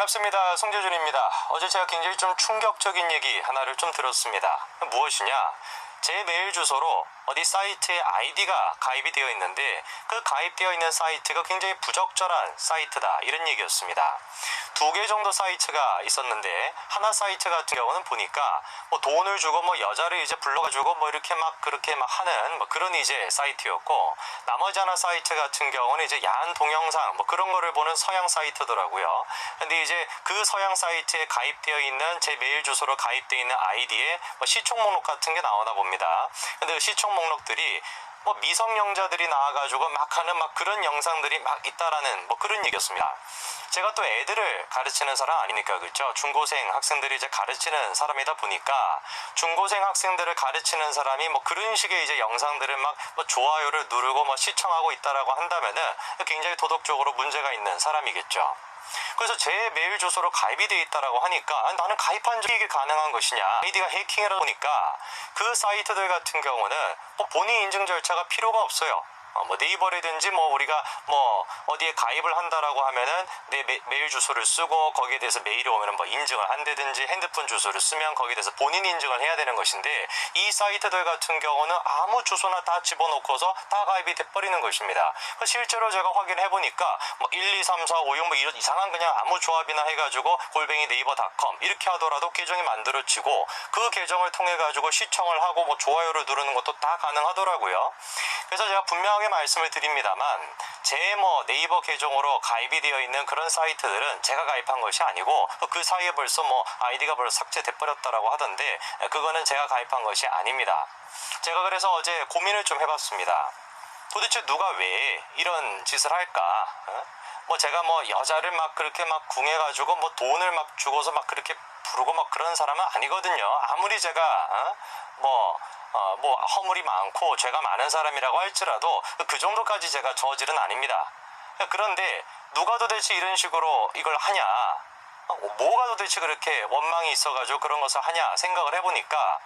반갑습니다. 송재준입니다. 어제 제가 굉장히 좀 충격적인 얘기 하나를 좀 들었습니다. 무엇이냐? 제 메일 주소로 어디 사이트에 아이디가 가입이 되어 있는데 그 가입되어 있는 사이트가 굉장히 부적절한 사이트다 이런 얘기였습니다. 두 개 정도 사이트가 있었는데 하나 사이트 같은 경우는 보니까 뭐 돈을 주고 뭐 여자를 이제 불러가지고 뭐 이렇게 막 그렇게 막 하는 뭐 그런 이제 사이트였고 나머지 하나 사이트 같은 경우는 이제 야한 동영상 뭐 그런 거를 보는 서양 사이트더라고요. 근데 이제 그 서양 사이트에 가입되어 있는 제 메일 주소로 가입되어 있는 아이디에 뭐 시총 목록 같은 게 나오나 봅니다. 근데 그 시총 목록들이 뭐 미성년자들이 나와가지고 막 하는 막 그런 영상들이 막 있다라는 뭐 그런 얘기였습니다. 제가 또 애들을 가르치는 사람 아니니까 그렇죠. 중고생 학생들이 이제 가르치는 사람이다 보니까 중고생 학생들을 가르치는 사람이 뭐 그런 식의 이제 영상들을 막 뭐 좋아요를 누르고 뭐 시청하고 있다라고 한다면은 굉장히 도덕적으로 문제가 있는 사람이겠죠. 그래서 제 메일 주소로 가입이 돼 있다라고 하니까 아, 나는 가입한 적이 이게 가능한 것이냐 아이디가 해킹이라 보니까 그 사이트들 같은 경우는 뭐 본인 인증 절차가 필요가 없어요. 어, 뭐 네이버라든지 뭐 우리가 뭐 어디에 가입을 한다라고 하면은 내 메, 메일 주소를 쓰고 거기에 대해서 메일이 오면은 뭐 인증을 한다든지 핸드폰 주소를 쓰면 거기에 대해서 본인 인증을 해야 되는 것인데 이 사이트들 같은 경우는 아무 주소나 다 집어넣고서 다 가입이 돼버리는 것입니다. 그 실제로 제가 확인해 보니까 뭐 1, 2, 3, 4, 5, 6 뭐 이런 이상한 그냥 아무 조합이나 해가지고 골뱅이 네이버닷컴 이렇게 하더라도 계정이 만들어지고 그 계정을 통해 가지고 시청을 하고 뭐 좋아요를 누르는 것도 다 가능하더라고요. 그래서 제가 분명 하게 말씀을 드립니다만 제 뭐 네이버 계정으로 가입이 되어 있는 그런 사이트들은 제가 가입한 것이 아니고 그 사이에 벌써 뭐 아이디가 벌써 삭제돼 버렸다라고 하던데 그거는 제가 가입한 것이 아닙니다. 제가 그래서 어제 고민을 좀 해봤습니다. 도대체 누가 왜 이런 짓을 할까? 어? 뭐 제가 뭐 여자를 막 그렇게 막 궁해가지고 뭐 돈을 막 주고서 막 그렇게 부르고 막 그런 사람은 아니거든요. 아무리 제가 어? 뭐 어, 뭐 허물이 많고 죄가 많은 사람이라고 할지라도 그 정도까지 제가 저질은 아닙니다. 그런데 누가 도대체 이런 식으로 이걸 하냐? 어, 뭐가 도대체 그렇게 원망이 있어가지고 그런 것을 하냐 생각을 해보니까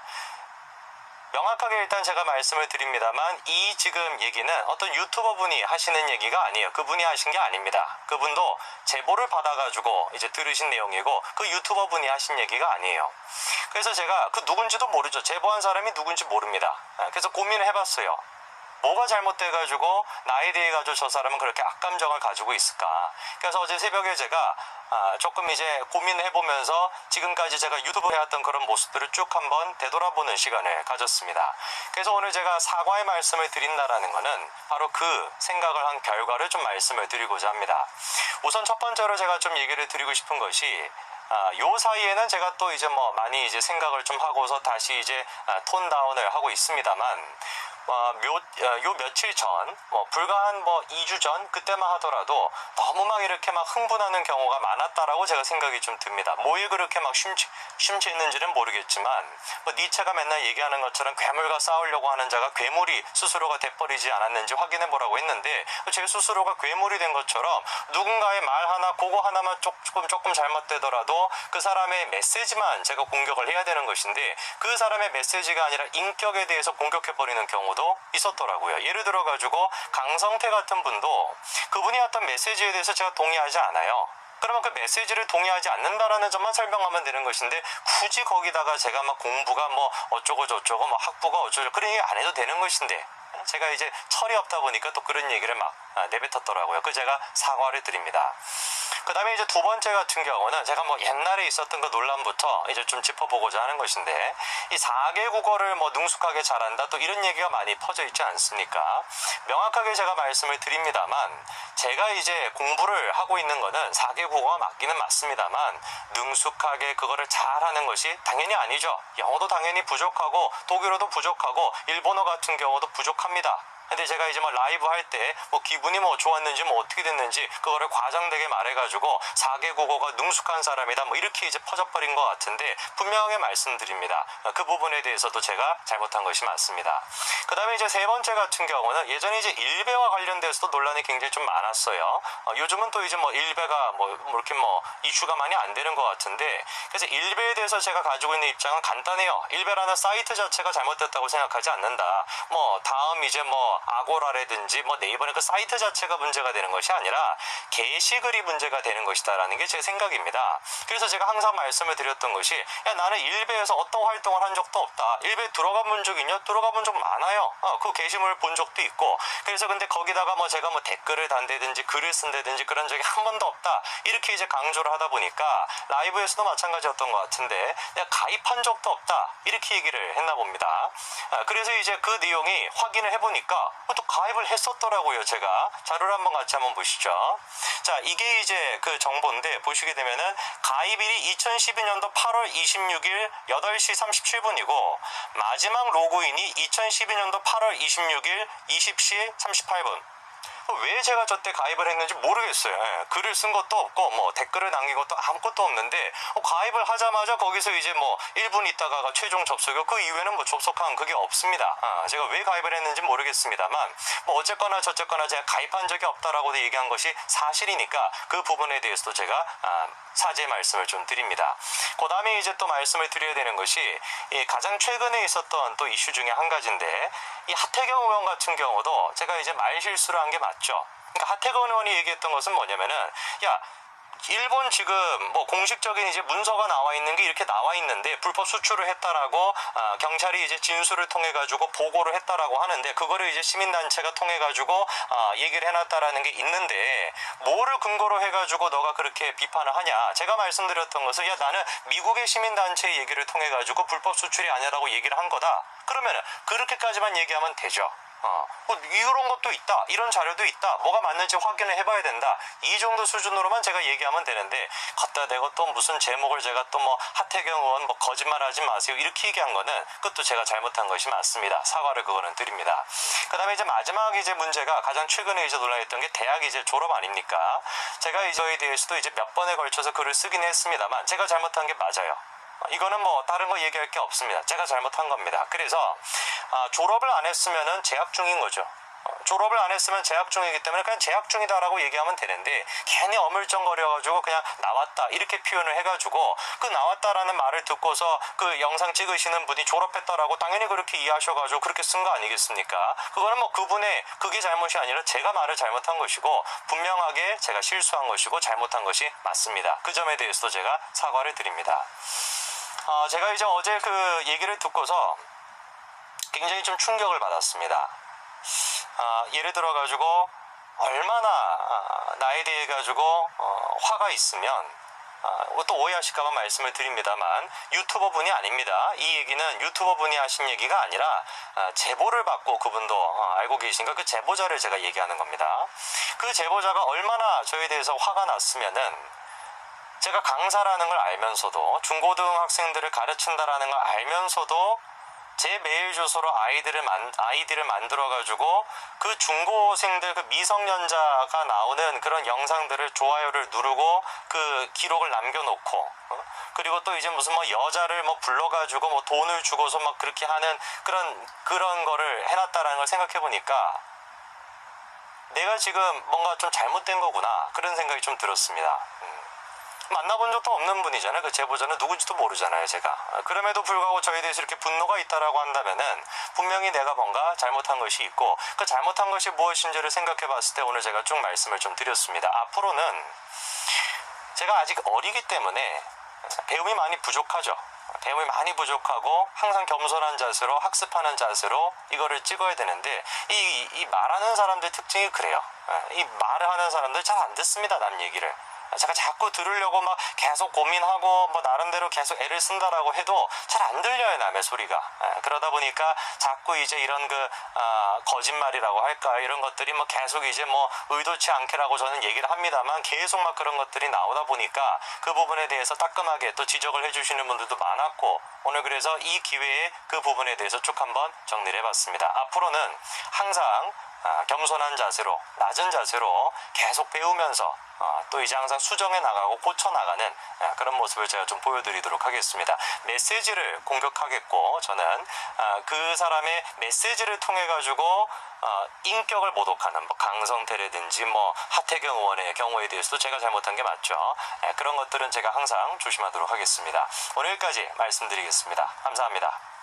명확하게 일단 제가 말씀을 드립니다만 이 지금 얘기는 어떤 유튜버 분이 하시는 얘기가 아니에요. 그분이 하신 게 아닙니다. 그분도 제보를 받아가지고 이제 들으신 내용이고 그 유튜버 분이 하신 얘기가 아니에요. 그래서 제가 그 누군지도 모르죠. 제보한 사람이 누군지 모릅니다. 아, 그래서 고민을 해봤어요. 뭐가 잘못돼가지고 나에 대해 가지고 저 사람은 그렇게 악감정을 가지고 있을까? 그래서 어제 새벽에 제가 아, 조금 이제 고민을 해보면서 지금까지 제가 유튜브 해왔던 그런 모습들을 쭉 한번 되돌아보는 시간을 가졌습니다. 그래서 오늘 제가 사과의 말씀을 드린다라는 거는 바로 그 생각을 한 결과를 좀 말씀을 드리고자 합니다. 우선 첫 번째로 제가 좀 얘기를 드리고 싶은 것이 아, 요 사이에는 제가 또 이제 뭐 많이 이제 생각을 좀 하고서 다시 이제 아, 톤 다운을 하고 있습니다만 어, 몇, 어, 요 며칠 전, 뭐, 불과 한 뭐, 2주 전, 그때만 하더라도 너무 막 이렇게 막 흥분하는 경우가 많았다라고 제가 생각이 좀 듭니다. 뭐에 그렇게 막 심취, 심취했는지는 모르겠지만, 뭐, 니체가 맨날 얘기하는 것처럼 괴물과 싸우려고 하는 자가 괴물이 스스로가 돼버리지 않았는지 확인해 보라고 했는데, 제 스스로가 괴물이 된 것처럼 누군가의 말 하나, 그거 하나만 조금, 조금 잘못되더라도 그 사람의 메시지만 제가 공격을 해야 되는 것인데, 그 사람의 메시지가 아니라 인격에 대해서 공격해 버리는 경우 도 있었더라고요. 예를 들어 가지고 강성태 같은 분도 그분이 어떤 메시지에 대해서 제가 동의하지 않아요. 그러면 그 메시지를 동의하지 않는다라는 점만 설명하면 되는 것인데 굳이 거기다가 제가 막 공부가 뭐 어쩌고 저쩌고 뭐 학부가 어쩌고 그런 얘기 안 해도 되는 것인데 제가 이제 철이 없다 보니까 또 그런 얘기를 막 아, 내뱉었더라고요. 그 제가 사과를 드립니다. 그 다음에 이제 두 번째 같은 경우는 제가 뭐 옛날에 있었던 그 논란부터 이제 좀 짚어보고자 하는 것인데 이 4개 국어를 뭐 능숙하게 잘한다 또 이런 얘기가 많이 퍼져 있지 않습니까? 명확하게 제가 말씀을 드립니다만 제가 이제 공부를 하고 있는 거는 4개 국어가 맞기는 맞습니다만 능숙하게 그거를 잘하는 것이 당연히 아니죠. 영어도 당연히 부족하고 독일어도 부족하고 일본어 같은 경우도 부족합니다. 근데 제가 이제 뭐 라이브 할 때 뭐 기분이 뭐 좋았는지 뭐 어떻게 됐는지 그거를 과장되게 말해가지고 4개 국어가 능숙한 사람이다 뭐 이렇게 이제 퍼져버린 것 같은데 분명하게 말씀드립니다. 그 부분에 대해서도 제가 잘못한 것이 맞습니다. 그 다음에 이제 세 번째 같은 경우는 예전에 이제 일베와 관련돼서도 논란이 굉장히 좀 많았어요. 어, 요즘은 또 이제 뭐 일베가 뭐, 뭐 이렇게 뭐 이슈가 많이 안 되는 것 같은데 그래서 일베에 대해서 제가 가지고 있는 입장은 간단해요. 일베라는 사이트 자체가 잘못됐다고 생각하지 않는다. 뭐 다음 이제 뭐뭐 아고라라든지 뭐 네이버는 그 사이트 자체가 문제가 되는 것이 아니라 게시글이 문제가 되는 것이다라는 게 제 생각입니다. 그래서 제가 항상 말씀을 드렸던 것이 야 나는 일베에서 어떤 활동을 한 적도 없다. 일베 들어가 본 적 있냐? 들어가 본 적 많아요. 어, 그 게시물 본 적도 있고 그래서 근데 거기다가 뭐 제가 뭐 댓글을 단다든지 글을 쓴다든지 그런 적이 한 번도 없다. 이렇게 이제 강조를 하다 보니까 라이브에서도 마찬가지였던 것 같은데 내가 가입한 적도 없다. 이렇게 얘기를 했나 봅니다. 아, 그래서 이제 그 내용이 확인을 해보니까 또 가입을 했었더라고요. 제가 자료를 한번 같이 한번 보시죠. 자, 이게 이제 그 정보인데 보시게 되면은 가입일이 2012년도 8월 26일 8시 37분이고 마지막 로그인이 2012년도 8월 26일 20시 38분. 왜 제가 저때 가입을 했는지 모르겠어요. 예, 글을 쓴 것도 없고 뭐 댓글을 남긴 것도 아무것도 없는데 어, 가입을 하자마자 거기서 이제 뭐 1분 있다가가 최종 접속이고 그 이후에는 뭐 접속한 그게 없습니다. 아, 제가 왜 가입을 했는지 모르겠습니다만 뭐 어쨌거나 저쨌거나 제가 가입한 적이 없다라고 얘기한 것이 사실이니까 그 부분에 대해서도 제가 아, 사죄 말씀을 좀 드립니다. 그 다음에 이제 또 말씀을 드려야 되는 것이 이 가장 최근에 있었던 또 이슈 중에 한 가지인데 이 하태경 의원 같은 경우도 제가 이제 말 실수를 한 게 맞 죠. 그러니까 하태경 의원이 얘기했던 것은 뭐냐면은 야 일본 지금 뭐 공식적인 이제 문서가 나와 있는 게 이렇게 나와 있는데 불법 수출을 했다라고 아, 경찰이 이제 진술을 통해 가지고 보고를 했다라고 하는데 그거를 이제 시민단체가 통해 가지고 아, 얘기를 해놨다라는 게 있는데 뭐를 근거로 해가지고 너가 그렇게 비판을 하냐 제가 말씀드렸던 것은 야 나는 미국의 시민단체 얘기를 통해 가지고 불법 수출이 아니라고 얘기를 한 거다 그러면은 그렇게까지만 얘기하면 되죠. 어, 뭐 이런 것도 있다. 이런 자료도 있다. 뭐가 맞는지 확인을 해봐야 된다. 이 정도 수준으로만 제가 얘기하면 되는데 갖다 대고 또 무슨 제목을 제가 또 뭐 하태경 의원 뭐 거짓말하지 마세요. 이렇게 얘기한 거는 그것도 제가 잘못한 것이 맞습니다. 사과를 그거는 드립니다. 그 다음에 이제 마지막 이제 문제가 가장 최근에 이제 논란했던 게 대학 이제 졸업 아닙니까? 제가 이저에 대해서도 이제 몇 번에 걸쳐서 글을 쓰긴 했습니다만 제가 잘못한 게 맞아요. 이거는 뭐 다른 거 얘기할 게 없습니다. 제가 잘못한 겁니다. 그래서 아, 졸업을 안 했으면은 재학 중인 거죠. 어, 졸업을 안 했으면 재학 중이기 때문에 그냥 재학 중이다라고 얘기하면 되는데 괜히 어물쩡거려가지고 그냥 나왔다 이렇게 표현을 해가지고 그 나왔다라는 말을 듣고서 그 영상 찍으시는 분이 졸업했다라고 당연히 그렇게 이해하셔가지고 그렇게 쓴 거 아니겠습니까? 그거는 뭐 그분의 그게 잘못이 아니라 제가 말을 잘못한 것이고 분명하게 제가 실수한 것이고 잘못한 것이 맞습니다. 그 점에 대해서도 제가 사과를 드립니다. 아, 제가 이제 어제 그 얘기를 듣고서 굉장히 좀 충격을 받았습니다. 아, 예를 들어 가지고 얼마나 아, 나에 대해 가지고 어, 화가 있으면 아, 또 오해하실까봐 말씀을 드립니다만 유튜버 분이 아닙니다. 이 얘기는 유튜버 분이 하신 얘기가 아니라 아, 제보를 받고 그분도 어, 알고 계신가 그 제보자를 제가 얘기하는 겁니다. 그 제보자가 얼마나 저에 대해서 화가 났으면은 제가 강사라는 걸 알면서도 중고등학생들을 가르친다라는 걸 알면서도 제 메일 주소로 아이들을 만 아이디를 만들어 가지고 그 중고생들 그 미성년자가 나오는 그런 영상들을 좋아요를 누르고 그 기록을 남겨 놓고 어? 그리고 또 이제 무슨 뭐 여자를 뭐 불러 가지고 뭐 돈을 주고서 막 그렇게 하는 그런 그런 거를 해 놨다라는 걸 생각해 보니까 내가 지금 뭔가 좀 잘못된 거구나 그런 생각이 좀 들었습니다. 음. 만나본 적도 없는 분이잖아요. 그 제보자는 누군지도 모르잖아요, 제가. 아, 그럼에도 불구하고 저에 대해서 이렇게 분노가 있다라고 한다면은 분명히 내가 뭔가 잘못한 것이 있고 그 잘못한 것이 무엇인지를 생각해 봤을 때 오늘 제가 쭉 말씀을 좀 드렸습니다. 앞으로는 제가 아직 어리기 때문에 배움이 많이 부족하죠. 배움이 많이 부족하고 항상 겸손한 자세로 학습하는 자세로 이거를 찍어야 되는데 이, 이 말하는 사람들 특징이 그래요. 예, 이 말을 하는 사람들 잘 안 듣습니다, 남 얘기를. 제가 자꾸 들으려고 막 계속 고민하고 뭐 나름대로 계속 애를 쓴다라고 해도 잘 안 들려요 남의 소리가. 예, 그러다 보니까 자꾸 이제 이런 그 아, 거짓말이라고 할까 이런 것들이 뭐 계속 이제 뭐 의도치 않게라고 저는 얘기를 합니다만 계속 막 그런 것들이 나오다 보니까 그 부분에 대해서 따끔하게 또 지적을 해주시는 분들도 많았고 오늘 그래서 이 기회에 그 부분에 대해서 쭉 한번 정리를 해봤습니다. 앞으로는 항상 아, 겸손한 자세로 낮은 자세로 계속 배우면서 아, 또 이제 항상 수정해 나가고 고쳐 나가는 아, 그런 모습을 제가 좀 보여드리도록 하겠습니다. 메시지를 공격하겠고 저는 아, 그 사람의 메시지를 통해 가지고 어, 인격을 모독하는 뭐 강성태라든지 뭐 하태경 의원의 경우에 대해서도 제가 잘못한 게 맞죠. 예, 그런 것들은 제가 항상 조심하도록 하겠습니다. 오늘 여기까지 말씀드리겠습니다. 감사합니다.